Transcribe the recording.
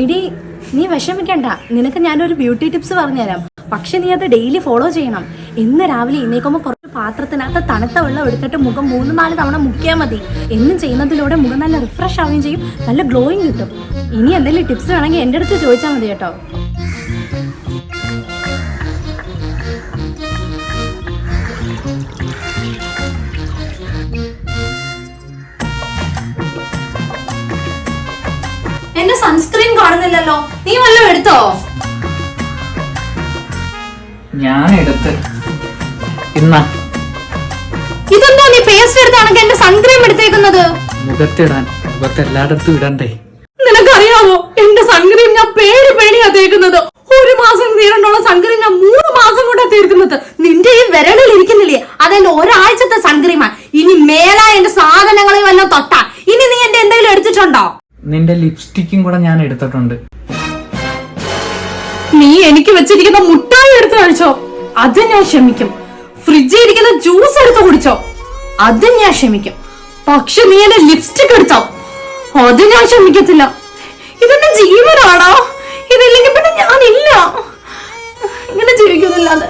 എടി നീ വിഷമിക്കണ്ട. നിനക്ക് ഞാനൊരു ബ്യൂട്ടി ടിപ്സ് പറഞ്ഞുതരാം. പക്ഷെ നീ അത് ഡെയിലി ഫോളോ ചെയ്യണം. ഇന്ന് രാവിലെ എഴുന്നേക്കുമ്പോൾ കുറച്ച് പാത്രത്തിനകത്ത് തണുത്ത വെള്ളം എടുത്തിട്ട് മുഖം മൂന്ന് നാല് തവണ മുക്കിയാൽ മതി. എന്നും ചെയ്യുന്നതിലൂടെ മുഖം നല്ല റിഫ്രഷ് ആവുകയും ചെയ്യും. നല്ല ഗ്ലോയിങ് കിട്ടും. ഇനി എന്തെങ്കിലും ടിപ്സ് വേണമെങ്കിൽ എന്റെ അടുത്ത് ചോദിച്ചാൽ മതി കേട്ടോ. എന്റെ സൺസ്ക്രീൻ കാണുന്നില്ലല്ലോ. നീ വല്ല എടുത്തോ? ഞാൻ എടുത്ത്. ഇന്ന. ഇതെന്തോ നീ പേസ്റ്റ് എടുത്താണെങ്കിൽ എന്റെ സൺക്രീം എടുത്തേക്കുന്നത്? മുഖത്തിടാൻ മുഖത്ത് എല്ലായിടത്തും ഇടണ്ടേ? നിനക്കറിയാമോ എന്റെ സൺക്രീം ഞാൻ പേര് പേടിയാ തേക്കുന്നത്. ഒരു മാസം തീരണ്ടുള്ള സൺക്രീം ഞാൻ മൂന്ന് മാസം കൊണ്ടാ തീർക്കുന്നത് നിന്റെ ഈ വിരലിൽ ഇരിക്കുന്നില്ലേ? അതെന്റെ ഒരാഴ്ചത്തെ സൺക്രീമാ ഇനി മേലാ എന്റെ സാധനങ്ങളെ വല്ല തൊട്ടാ. ഇനി നീ എന്റെ എന്തെങ്കിലും എടുത്തിട്ടുണ്ടോ? നിന്റെ ലിപ്സ്റ്റിക്കും കൂടെ ഞാൻ എടുത്തിട്ടുണ്ട്. നീ എനിക്ക് വെച്ചിരിക്കുന്ന മുട്ടായി എടുത്തു കഴിച്ചോ? അത് ഞാൻ ക്ഷമിക്കും. ഫ്രിഡ്ജിൽ ഇരിക്കുന്ന ജ്യൂസ് എടുത്തു കുടിച്ചോ? അത് ഞാൻ ക്ഷമിക്കും. പക്ഷെ നീ എന്റെ ലിപ്സ്റ്റിക് എടുത്തോ? അത് ഞാൻ ക്ഷമിക്കത്തില്ല. ഇതെന്റെ ജീവനാണോ ഇതില്ലെങ്കിൽ പിന്നെ ഞാനില്ല. ഇങ്ങനെ ജീവിക്കുന്നില്ലാതെ